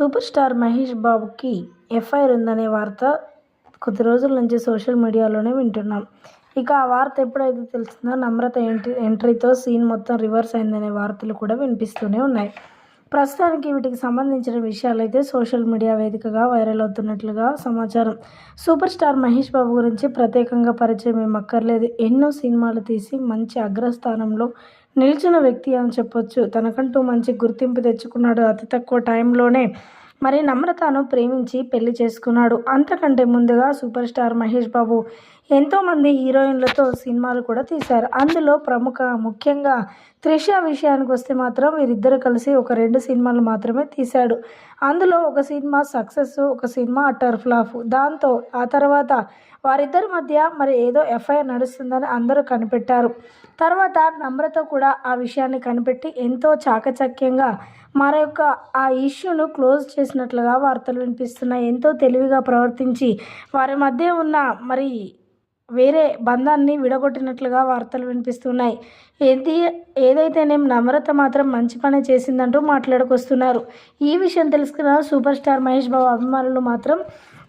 Super star Mahesh బాబుకి FIR ఉందనే వార్త కొద్ది రోజుల నుంచి సోషల్ మీడియాలోనే వింటున్నాం. ఇక ఆ వార్త ఎప్పుడైతే తెలిసిందో నమ్రత ఎంట్రీ ఎంట్రీతో సీన్ మొత్తం రివర్స్ అయిందనే వార్తలు కూడా వినిపిస్తూనే ఉన్నాయి. ప్రస్తుతానికి వీటికి సంబంధించిన విషయాలు అయితే సోషల్ మీడియా వేదికగా వైరల్ అవుతున్నట్లుగా సమాచారం. సూపర్ స్టార్ మహేష్ బాబు గురించి ప్రత్యేకంగా పరిచయం ఏం అక్కర్లేదు. ఎన్నో సినిమాలు తీసి మంచి అగ్రస్థానంలో నిలిచిన వ్యక్తి అని చెప్పొచ్చు. తనకంటూ మంచి గుర్తింపు తెచ్చుకున్నాడు అతి తక్కువ టైంలోనే మరి నమ్రతను ప్రేమించి పెళ్ళి చేసుకున్నాడు. అంతకంటే ముందుగా సూపర్ స్టార్ మహేష్ బాబు ఎంతోమంది హీరోయిన్లతో సినిమాలు కూడా తీశారు. అందులో ప్రముఖ ముఖ్యంగా త్రిష విషయానికి వస్తే మాత్రం వీరిద్దరు కలిసి ఒక రెండు సినిమాలు మాత్రమే తీశాడు. అందులో ఒక సినిమా సక్సెస్ ఒక సినిమా అటర్ ఫ్లాప్ దాంతో ఆ తర్వాత వారిద్దరి మధ్య మరి ఏదో ఎఫ్ఐఆర్ నడుస్తుందని అందరూ కనిపెట్టారు. తర్వాత నమ్రత కూడా ఆ విషయాన్ని కనిపెట్టి ఎంతో చాకచక్యంగా మరొక ఆ ఇష్యూను క్లోజ్ చేసినట్లుగా వార్తలు వినిపిస్తున్నాయి. ఎంతో తెలివిగా ప్రవర్తించి వారి మధ్య ఉన్న మరి వేరే బంధాన్ని విడగొట్టినట్లుగా వార్తలు వినిపిస్తున్నాయి. ఏది ఏదైతేనేం నమ్రత మాత్రం మంచి పని చేసిందంటూ మాట్లాడుకొస్తున్నారు. ఈ విషయం తెలుసుకున్న సూపర్ స్టార్ మహేష్ బాబు అభిమానులు మాత్రం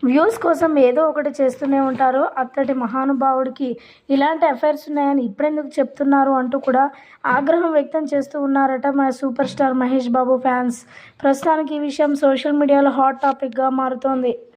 వ్యూస్ కోసం ఏదో ఒకటి చేస్తూనే ఉంటారు. అత్తటి మహానుభావుడికి ఇలాంటి అఫైర్స్ ఉన్నాయని ఇప్పుడెందుకు చెప్తున్నారు అంటూ కూడా ఆగ్రహం వ్యక్తం చేస్తూ ఉన్నారట మా super star Mahesh Babu fans. ప్రస్తుతానికి ఈ విషయం సోషల్ మీడియాలో హాట్ టాపిక్గా మారుతోంది.